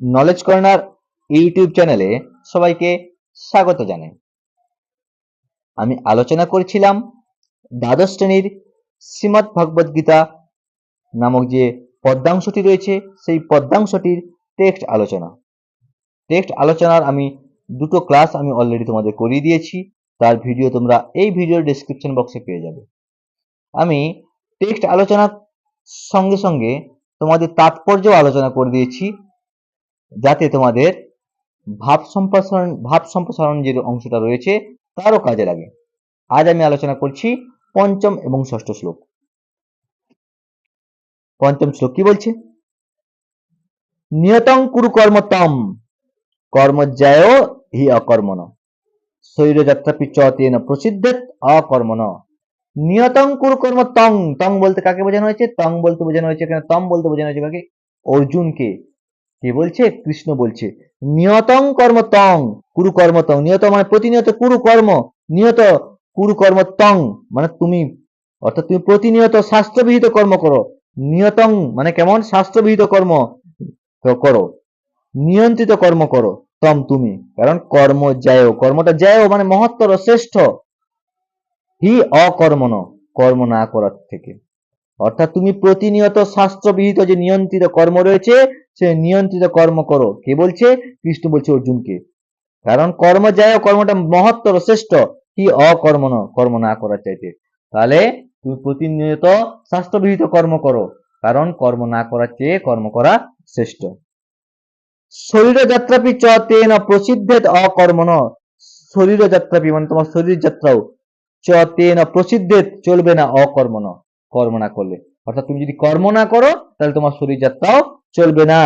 Knowledge corner YouTube চ্যানেলে সবাইকে স্বাগত জানাই। আমি আলোচনা করেছিলাম দ্বাদশ শ্রেণির শ্রীমৎ ভগবদ গীতা নামক যে পদ্মাংশটি রয়েছে, সেই পদ্মাংশটির টেক্সট আলোচনা। টেক্সট আলোচনার আমি দুটো ক্লাস আমি অলরেডি তোমাদের করিয়ে দিয়েছি, তার ভিডিও তোমরা এই ভিডিওর ডেসক্রিপশন বক্সে পেয়ে যাবে। আমি টেক্সট আলোচনার সঙ্গে সঙ্গে তোমাদের তাৎপর্য আলোচনা করে দিয়েছি যাতে তোমাদের ভাব সম্প্রসারণ ভাব সম্প্রসারণ যে অংশটা রয়েছে, তারও কাজে লাগে। আজ আমি আলোচনা করছি পঞ্চম এবং ষষ্ঠ শ্লোক। পঞ্চম শ্লোক কি বলছে? নিয়তং কুরু কর্ম তম হি অকর্মণ। শরীরযাত্রাপি চ তেন প্রসিদ্ধেত অকর্মণ। নিয়তং কুরু কর্ম তং তং বলতে কাকে বোঝানো হয়েছে? তং বলতে বোঝানো হয়েছে তম বলতে বোঝানো হয়েছে কাকে? অর্জুনকে। কে বলছে? কৃষ্ণ বলছে, নিয়তং কর্ম তং, কুরু কর্ম তং। নিয়ত মানে প্রতিনিয়ত কুরু কর্ম, নিয়ত কুরু কর্ম তং মানে তুমি, অর্থাৎ তুমি প্রতিনিয়ত শাস্ত্রবিহিত কর্ম করো। নিয়তং মানে কেমন? শাস্ত্রবিহিত কর্ম করো। নিয়ন্ত্রিত কর্ম করো, তম তুমি। কারণ কর্ম যায় কর্মটা যায় মানে মহত্তর, শ্রেষ্ঠ। হি অকর্মণ কর্ম না করার থেকে। অর্থাৎ তুমি প্রতিনিয়ত শাস্ত্রবিহিত যে নিয়ন্ত্রিত কর্ম রয়েছে সে নিয়ন্ত্রিত কর্ম করো। কে বলছে? কৃষ্ণ বলছে অর্জুনকে। কারণ কর্ম যায় কর্মটা মহত্তর, শ্রেষ্ঠ। কি অকর্মণ কর্ম না করার চাইতে। তাহলে তুমি প্রতিনিয়ত শাস্ত্রবিহিত কর্ম করো। কারণ কর্ম না করার চেয়ে কর্ম করা শ্রেষ্ঠ। শরীর যাত্রাপি চ তেন প্রসিদ্ধেত অকর্মণ শরীর যাত্রাপি মানে তোমার শরীর যাত্রাও চ তেন প্রসিদ্ধেত চলবে না অকর্মণ কর্ম না করলে। অর্থাৎ তুমি যদি কর্ম না করো, তাহলে তোমার শরীর যাত্রাও চলবে না।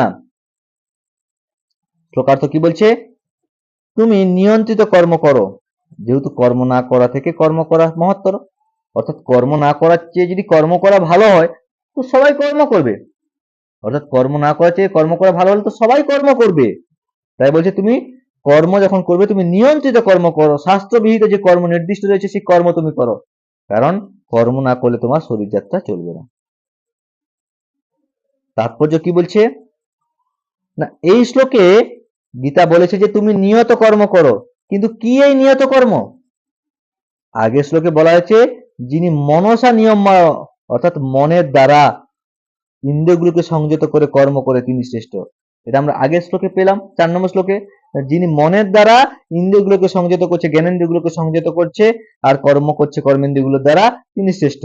শ্লোকার্থ কি বলছে? তুমি নিয়ন্ত্রিত কর্ম করো। যেহেতু কর্ম না করা থেকে কর্ম করা মহত্তর। অর্থাৎ কর্ম না করার চেয়ে যদি কর্ম করা ভালো হয়, তো সবাই কর্ম করবে। অর্থাৎ কর্ম না করার চেয়ে কর্ম করা ভালো হলে তো সবাই কর্ম করবে। তাই বলছে তুমি, কর্ম যখন করবে, তুমি নিয়ন্ত্রিত কর্ম করো। শাস্ত্রবিহিত যে কর্ম নির্দিষ্ট রয়েছে, সেই কর্ম তুমি করো। কারণ কর্ম না করলে তোমার শরীর যাত্রা চলবে না। তাৎপর্য কি বলছে? না, এই শ্লোকে গীতা বলেছে যে তুমি নিয়ত কর্ম করো। কিন্তু কি এই নিয়ত কর্ম? আগের শ্লোকে বলা হয়েছে, যিনি মনসা নিয়ম অর্থাৎ মনের দ্বারা ইন্দ্রিয়গুলোকে সংযত করে কর্ম করে তিনি শ্রেষ্ঠ। এটা আমরা আগের শ্লোকে পেলাম, চার নম্বর শ্লোকে। যিনি মনের দ্বারা ইন্দ্রিয়গুলোকে সংযত করছে, জ্ঞানেন্দ্রিয়গুলোকে সংযত করছে, আর কর্ম করছে কর্মেন্দ্রিয়গুলোর দ্বারা তিনি শ্রেষ্ঠ।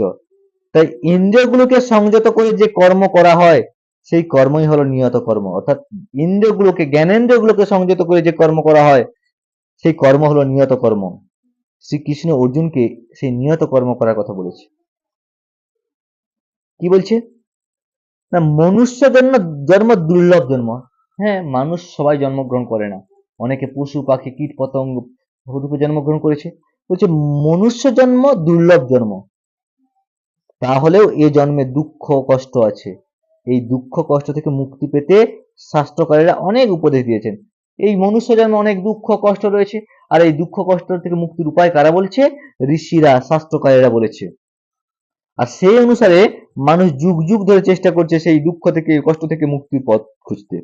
তাই ইন্দ্রিয়গুলোকে সংযত করে যে কর্ম করা হয় সেই কর্মই হলো নিয়ত কর্ম। অর্থাৎ ইন্দ্রিয়গুলোকে, জ্ঞানেন্দ্রিয়গুলোকে সংযত করে যে কর্ম করা হয়, সেই কর্ম হলো নিয়ত কর্ম। শ্রীকৃষ্ণ অর্জুনকে সেই নিয়ত কর্ম করার কথা বলেছে। কি বলছে? না, মনুষ্য জন্ম জন্ম দুর্লভ জন্ম। হ্যাঁ মানুষ সবাই জন্মগ্রহণ করে না। অনেকে পশু, পাখি, কীট, পতঙ্গ রূপে জন্মগ্রহণ করেছে। বলছে, মনুষ্য জন্ম দুর্লভ জন্ম। তাহলেও এ জন্মে দুঃখ, কষ্ট আছে। এই দুঃখ কষ্ট থেকে মুক্তি পেতে শাস্ত্রকারীরা অনেক উপদেশ দিয়েছেন। এই মনুষ্য জন্মে অনেক দুঃখ কষ্ট রয়েছে, আর এই দুঃখ কষ্ট থেকে মুক্তির উপায় কারা বলছে? ঋষিরা, শাস্ত্রকারীরা বলেছে। আর সেই অনুসারে মানুষ যুগ যুগ ধরে চেষ্টা করছে সেই দুঃখ থেকে, কষ্ট থেকে মুক্তির পথ খুঁজতে।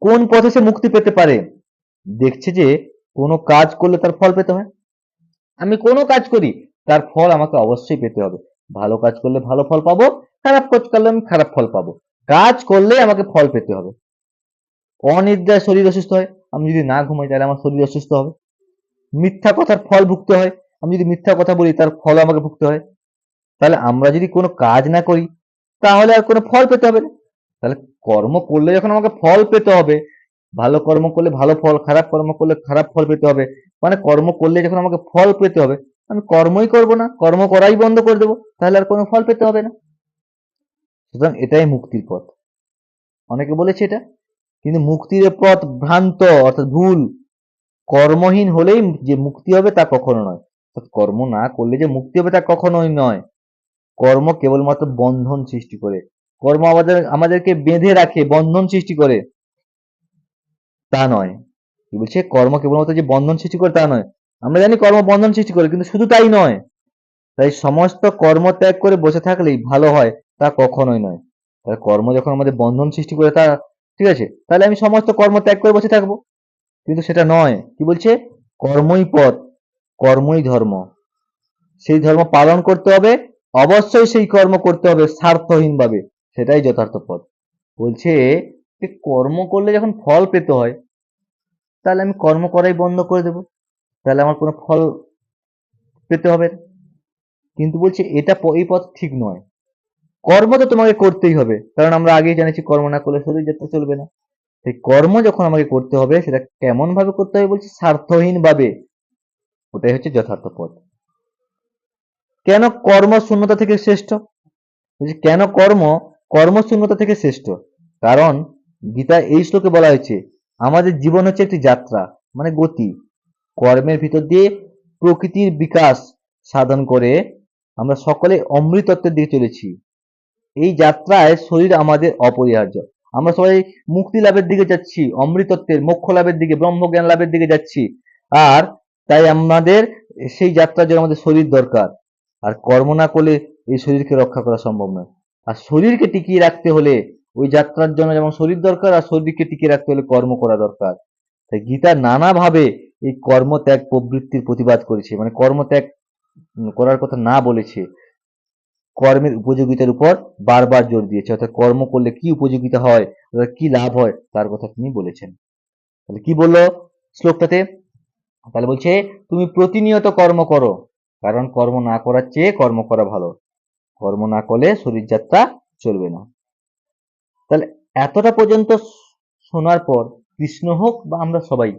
কোন পথে সে মুক্তি পেতে পারে? দেখছে যে কোনো কাজ করলে তার ফল পেতে হয়। আমি কোনো কাজ করি, তার ফল আমাকে অবশ্যই পেতে হবে। ভালো কাজ করলে ভালো ফল পাবো, খারাপ কাজ করলে আমি খারাপ ফল পাবো। কাজ করলে আমাকে ফল পেতে হবে। অনিদ্রায় শরীর অসুস্থ হয়, আমি যদি না ঘুমাই তাহলে আমার শরীর অসুস্থ হবে। মিথ্যা কথার ফল ভুগতে হয়, আমি যদি মিথ্যা কথা বলি তার ফল আমাকে ভুগতে হয়। তাহলে আমরা যদি কোনো কাজ না করি, তাহলে আর কোনো ফল পেতে হবে না। তাহলে কর্ম করলে যখন আমাকে ফল পেতে হবে, ভালো কর্ম করলে ভালো ফল, খারাপ কর্ম করলে খারাপ ফল পেতে হবে মানে কর্ম করলে যখন আমাকে ফল পেতে হবে আমি কর্মই করব না, কর্ম করাই বন্ধ করে দেবো, তাহলে আর কোনো ফল পেতে হবে না। সুতরাং এটাই মুক্তির পথ। অনেকে বলেছে এটা, কিন্তু মুক্তির পথ ভ্রান্ত, অর্থাৎ ভুল। কর্মহীন হলেই যে মুক্তি হবে তা কখনো নয়। অর্থাৎ কর্ম না করলে যে মুক্তি হবে তা কখনোই নয়। কর্ম কেবলমাত্র বন্ধন সৃষ্টি করে। কর্ম আমাদের, আমাদেরকে বেঁধে রাখে, বন্ধন সৃষ্টি করে। তা নয়। কি বলছে? কর্ম কেবলমাত্র যে বন্ধন সৃষ্টি করে তা নয়। আমরা জানি কর্ম বন্ধন সৃষ্টি করে, কিন্তু শুধু তাই নয়। তাই সমস্ত কর্ম ত্যাগ করে বসে থাকলেই ভালো হয়, তা কখনোই নয়। তাই কর্ম যখন আমাদের বন্ধন সৃষ্টি করে, তা ঠিক আছে? তাহলে আমি সমস্ত কর্ম ত্যাগ করে বসে থাকব। কিন্তু সেটা নয়। কি বলছে? কর্মই পথ, কর্মই ধর্ম। সেই ধর্ম পালন করতে হবে, অবশ্যই সেই কর্ম করতে হবে স্বার্থহীন ভাবে সেটাই যথার্থ পথ। বলছে যে কর্ম করলে যখন ফল পেতে হয়, তাহলে আমি কর্ম করাই বন্ধ করে দেব। তাহলে আমার কোনো ফল পেতে হবে? কিন্তু বলছে, এটা এই পথ ঠিক নয়। কর্ম তো তোমাকে করতেই হবে। কারণ আমরা আগেই জানিছি, কর্ম না করলে শরীর যাত্রা চলবে না। সেই কর্ম যখন আমাকে করতে হবে, সেটা কেমন ভাবে করতে হবে বলছে স্বার্থহীন ভাবে ওটাই হচ্ছে যথার্থ পথ। কেন কর্ম শূন্যতা থেকে শ্রেষ্ঠ? বলছে, কেন কর্ম কর্ম শূন্যতা থেকে শ্রেষ্ঠ? কারণ গীতা এই শ্লোকে বলা হয়েছে, আমাদের জীবন হচ্ছে একটি যাত্রা মানে গতি। কর্মের ভিতর দিয়ে প্রকৃতির বিকাশ সাধন করে আমরা সকলে অমৃতত্বের দিকে চলেছি। এই যাত্রায় শরীর আমাদের অপরিহার্য। আমরা সবাই মুক্তি লাভের দিকে যাচ্ছি, অমৃতত্বের, মোক্ষ লাভের দিকে, ব্রহ্মজ্ঞান লাভের দিকে যাচ্ছি। আর তাই আমাদের সেই যাত্রার জন্য আমাদের শরীর দরকার। আর কর্ম না করলে এই শরীরকে রক্ষা করা সম্ভব নয়। আর শরীরকে টিকিয়ে রাখতে হলে ওই যাত্রার জন্য যেমন শরীর দরকার, আর শরীরকে টিকিয়ে রাখতে হলে কর্ম করা দরকার। তাই গীতা নানাভাবে এই কর্মত্যাগ প্রবৃত্তির প্রতিবাদ করেছে। মানে কর্মত্যাগ করার কথা না বলেছে, কর্মের উপযোগিতার উপর বারবার জোর দিয়েছে। অর্থাৎ কর্ম করলে কি উপযোগিতা হয় কি লাভ হয়, তার কথা তিনি বলেছেন। তাহলে কি বলল শ্লোকটাতে? তাহলে বলছে, তুমি প্রতিনিয়ত কর্ম করো, কারণ কর্ম না করার চেয়ে কর্ম করা ভালো। কর্ম না করলে শরীর যাত্রা চলবে না। তাহলে এতটা পর্যন্ত শোনার পর কৃষ্ণ হোক বা আমরা সবাই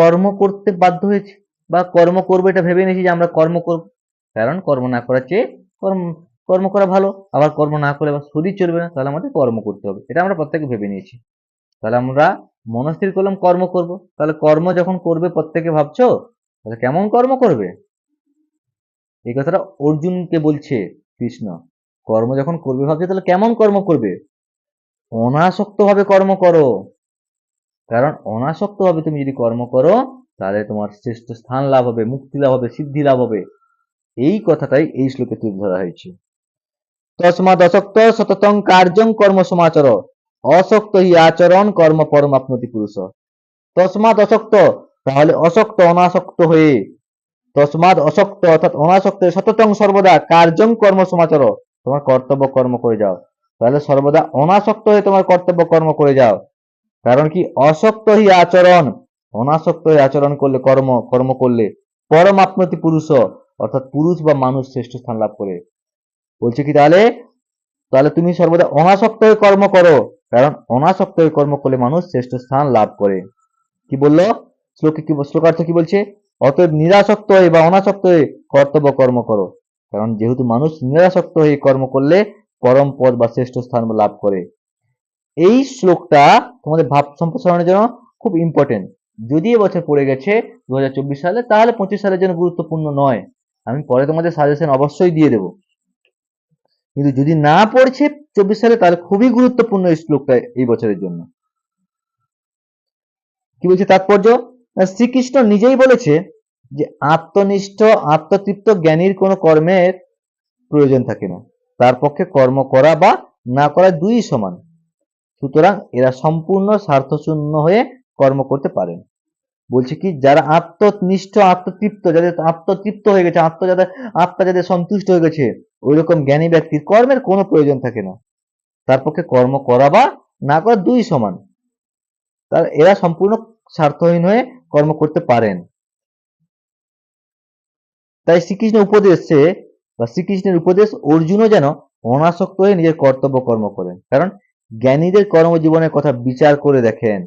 কর্ম করতে বাধ্য হয়েছি বা কর্ম করব এটা ভেবে নিয়েছি যে আমরা কর্ম করব কারণ কর্ম না করার চেয়ে কর্ম কর্ম করা ভালো। আবার কর্ম না করে আবার শরীর চলবে না, তাহলে আমাদের কর্ম করতে হবে। এটা আমরা প্রত্যেকে ভেবে নিয়েছি। তাহলে আমরা মনস্থির করলাম, কর্ম করব। তাহলে কর্ম যখন করবে প্রত্যেকে ভাবছ, তাহলে কেমন কর্ম করবে? এই কথাটা অর্জুনকে বলছে কৃষ্ণ। কর্ম যখন করবে ভাবছে, তাহলে কেমন কর্ম করবে? অনাসক্ত ভাবে কর্ম করো। কারণ অনাসক্ত ভাবে তুমি যদি কর্ম করো, তাহলে তোমার শ্রেষ্ঠ স্থান লাভ হবে, মুক্তি লাভ হবে, সিদ্ধি লাভ হবে। এই কথাটাই এই শ্লোকে তুলে ধরা হয়েছে। তসমাদ অসক্ত সততং কার্যং কর্ম সমাচর, অসক্ত হি আচরণ কর্ম পরমাপ্নতি পুরুষ। তসমাদ অসক্ত তাহলে অসক্ত, অনাসক্ত হয়ে। তসমাদ অসক্ত অর্থাৎ অনাসক্ত, সততং সর্বদা কার্যং কর্ম সমাচর, তোমার কর্তব্য কর্ম করে যাও। তাহলে সর্বদা অনাসক্ত হয়ে তোমার কর্তব্য কর্ম করে যাও। কারণ কি? অসক্ত হি আচরণ অনাসক্ত হয়ে আচরণ করলে কর্ম কর্ম করলে পরম পরমাপ্নতি পুরুষ, অর্থাৎ পুরুষ বা মানুষ শ্রেষ্ঠ স্থান লাভ করে। বলছে কি তাহলে? তাহলে তুমি সর্বদা অনাসক্ত হয়ে কর্ম করো, কারণ অনাসক্ত হয়ে কর্ম করলে মানুষ শ্রেষ্ঠ স্থান লাভ করে। কি বলল? শ্লোকে কি শ্লোকার্থ কি বলছে? অতএব নিরাসক্ত হয়ে বা অনাসক্ত হয়ে কর্তব্য কর্ম করো, কারণ যেহেতু মানুষ নিরাসক্ত হয়ে কর্ম করলে পরম পদ বা শ্রেষ্ঠ স্থান লাভ করে। এই শ্লোকটা তোমাদের ভাব সম্প্রসারণের জন্য খুব ইম্পর্টেন্ট যদি এবছর পড়ে গেছে দু হাজার চব্বিশ সালে, তাহলে পঁচিশ সালের জন্য গুরুত্বপূর্ণ নয়। আমি পরে তোমাদের সাজেশন অবশ্যই দিয়ে দেবো। কিন্তু যদি না পড়ছে চব্বিশ সালে, তাহলে খুবই গুরুত্বপূর্ণ এই শ্লোকটা এই বছরের জন্য। কি বলছে তাৎপর্য? শ্রীকৃষ্ণ নিজেই বলেছে যে আত্মনিষ্ঠ, আত্মতৃপ্ত জ্ঞানীর কোনো কর্মের প্রয়োজন থাকে না। তার পক্ষে কর্ম করা বা না করা দুই সমান। সুতরাং এরা সম্পূর্ণ স্বার্থশূন্য হয়ে কর্ম করতে পারেন। বলছে কি, যারা আত্মনিষ্ঠ, আত্মতৃপ্ত, যাদের আত্মতৃপ্ত হয়ে গেছে, আত্ম যাদের, আত্মা যাদের সন্তুষ্ট হয়ে গেছে ওই রকম জ্ঞানী ব্যক্তির কর্মের কোনো প্রয়োজন থাকে না। তার পক্ষে কর্ম করা বা না করা দুই সমান। তার, এরা সম্পূর্ণ স্বার্থহীন হয়ে কর্ম করতে পারেন। তাই শ্রীকৃষ্ণ উপদেশে বা শ্রীকৃষ্ণের উপদেশ অর্জুনও যেন অনাসক্ত হয়ে নিজের কর্তব্য কর্ম করেন। কারণ জ্ঞানীদের কর্মজীবনের কথা বিচার করে দেখেন।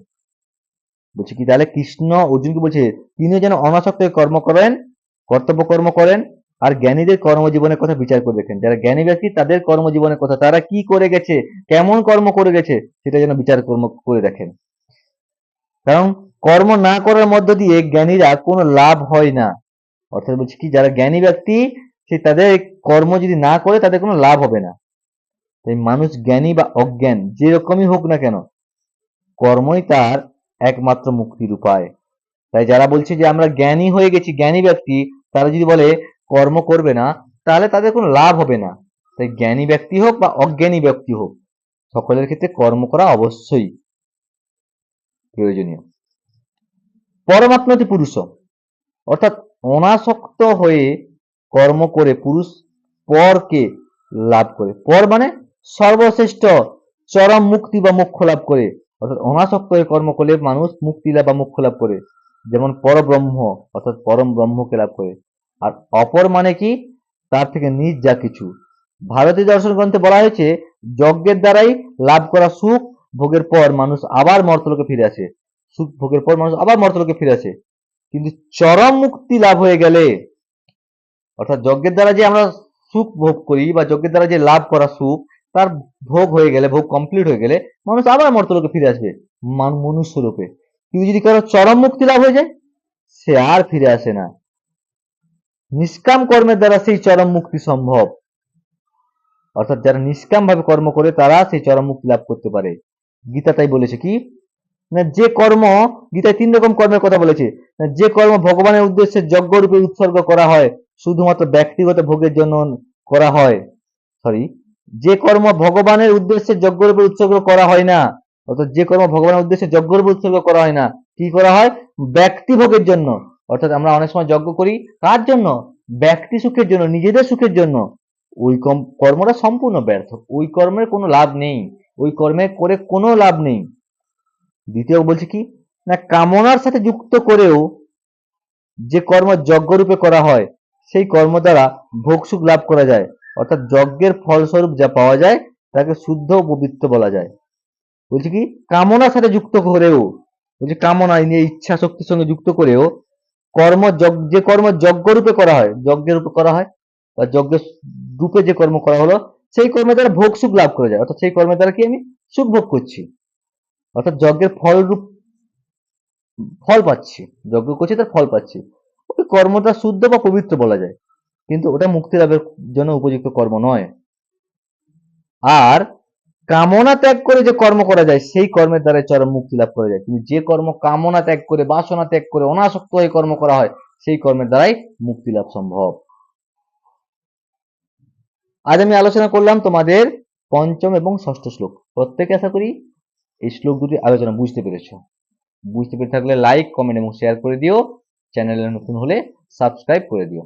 বলছে কি, তাহলে কৃষ্ণ অর্জুনকে বলছে, তিনিও যেন অনাসক্ত কর্ম করেন কর্তব্য কর্ম করেন, আর জ্ঞানীদের কর্মজীবনের কথা বিচার করে দেখেন। যারা জ্ঞানী ব্যক্তি, তাদের কর্মজীবনের কথা, তারা কি করে গেছে, কেমন কর্ম করে গেছে, সেটা যেন বিচার কর্ম করে দেখেন। কারণ কর্ম না করার মধ্য দিয়ে জ্ঞানীরা কোনো লাভ হয় না। অর্থাৎ বলছি কি, যারা জ্ঞানী ব্যক্তি, সে তাদের কর্ম যদি না করে, তাদের কোনো লাভ হবে না। তাই মানুষ জ্ঞানী বা অজ্ঞান, যেরকমই হোক না কেন, কর্মই তার একমাত্র মুক্তির উপায়। তাই যারা বলছে যে আমরা জ্ঞানী হয়ে গেছি, জ্ঞানী ব্যক্তি, তারা যদি বলে কর্ম করবে না, তাহলে তাদের কোনো লাভ হবে না। তাই জ্ঞানী ব্যক্তি হোক বা অজ্ঞানী ব্যক্তি হোক, সকলের ক্ষেত্রে কর্ম করা অবশ্যই প্রয়োজনীয়। পরমাত্মতি পুরুষ, অর্থাৎ অনাসক্ত হয়ে কর্ম করে পুরুষ পরকে লাভ করে। পর মানে সর্বশ্রেষ্ঠ চরম মুক্তি বা মোক্ষ লাভ করে। অর্থাৎ অনাসক্ত হয়ে কর্ম করলে মানুষ মুক্তি লাভ বা মোক্ষ লাভ করে। যেমন পরব্রহ্ম, অর্থাৎ পরম ব্রহ্মকে লাভ করে। আর অপর মানে কি? তার থেকে নিজ যা কিছু। ভারতীয় দর্শন গ্রন্থে বলা হয়েছে, যজ্ঞের দ্বারাই লাভ করা সুখ, ভোগের পর মানুষ আবার মর্তলোকে ফিরে আসে। সুখ, ভোগের পর মানুষ আবার মর্তলোকে ফিরে আসে। কিন্তু চরম মুক্তি লাভ হয়ে গেলে, অর্থাৎ যজ্ঞের দ্বারা যে আমরা সুখ ভোগ করি বা যজ্ঞের দ্বারা যে লাভ করা সুখ তার ভোগ হয়ে গেলে, ভোগ কমপ্লিট হয়ে গেলে মানুষ আবার মর্তলোকে ফিরে আসবে। মান- মনুষ্য রূপে কিন্তু যদি কারও চরম মুক্তি লাভ হয়ে যায়, সে আর ফিরে আসে না। নিষ্কাম কর্মের দ্বারা সেই চরম মুক্তি সম্ভব। অর্থাৎ যারা নিষ্কাম ভাবে কর্ম করে, তারা সেই চরম মুক্তি লাভ করতে পারে। গীতা তাই বলেছে কি? না, যে কর্ম, গীতায় তিন রকম কর্মের কথা বলেছে। যে কর্ম ভগবানের উদ্দেশ্যে যজ্ঞ রূপে উৎসর্গ করা হয়, শুধুমাত্র ব্যক্তিগত ভোগের জন্য করা হয়। সরি যে কর্ম ভগবানের উদ্দেশ্যে যজ্ঞ রূপে উৎসর্গ করা হয় না, অর্থাৎ যে কর্ম ভগবানের উদ্দেশ্যে যজ্ঞ রূপে উৎসর্গ করা হয় না, কি করা হয়? ব্যক্তিভোগের জন্য। অর্থাৎ আমরা অনেক সময় যজ্ঞ করি, কার জন্য? ব্যক্তি সুখের জন্য, নিজেদের সুখের জন্য। ওই কর্মটা সম্পূর্ণ ব্যর্থ। ওই কর্মের কোনো লাভ নেই। ওই কর্মে করে কোনো লাভ নেই। দ্বিতীয় বলছে কি? না, কামনার সাথে যুক্ত করেও যে কর্ম যজ্ঞরূপে করা হয়, সেই কর্ম দ্বারা ভোগ সুখ লাভ করা যায়। অর্থাৎ যজ্ঞের ফলস্বরূপ যা পাওয়া যায়, তাকে শুদ্ধ পবিত্র বলা যায়। বলছে কি? কামনার সাথে যুক্ত করেও, বলছে কামনা নিয়ে ইচ্ছা শক্তির সঙ্গে যুক্ত করেও, কর্ম যজ্ঞ- যে কর্ম যজ্ঞ রূপে করা হয়, যজ্ঞের রূপে করা হয়, বা যজ্ঞের রূপে যে কর্ম করা হলো, সেই কর্মের দ্বারা ভোগ সুখ লাভ করা যায়। অর্থাৎ সেই কর্মের দ্বারা কি আমি? সুখ ভোগ করছি। অর্থাৎ যজ্ঞের ফল রূপ, ফল পাচ্ছি, যজ্ঞ করছি, তার ফল পাচ্ছি। ওই কর্মটা শুদ্ধ বা পবিত্র বলা যায়। কিন্তু ওটা মুক্তি লাভের জন্য উপযুক্ত কর্ম নয়। আর কামনা ত্যাগ করে যে কর্ম করা যায়, সেই কর্মের দ্বারা চরম মুক্তি লাভ করা যায়। কিন্তু যে কর্ম কামনা ত্যাগ করে, বাসনা ত্যাগ করে, অনাসক্ত হয়ে কর্ম করা হয়, সেই কর্মের দ্বারাই মুক্তি লাভ সম্ভব। আজ আমি আলোচনা করলাম তোমাদের পঞ্চম এবং ষষ্ঠ শ্লোক। প্রত্যেকে আশা করি এই শ্লোক দুটি আলোচনা বুঝতে পেরেছ। বুঝতে পেরে থাকলে লাইক কমেন্ট এবং শেয়ার করে দিও। চ্যানেলে নতুন হলে সাবস্ক্রাইব করে দিও।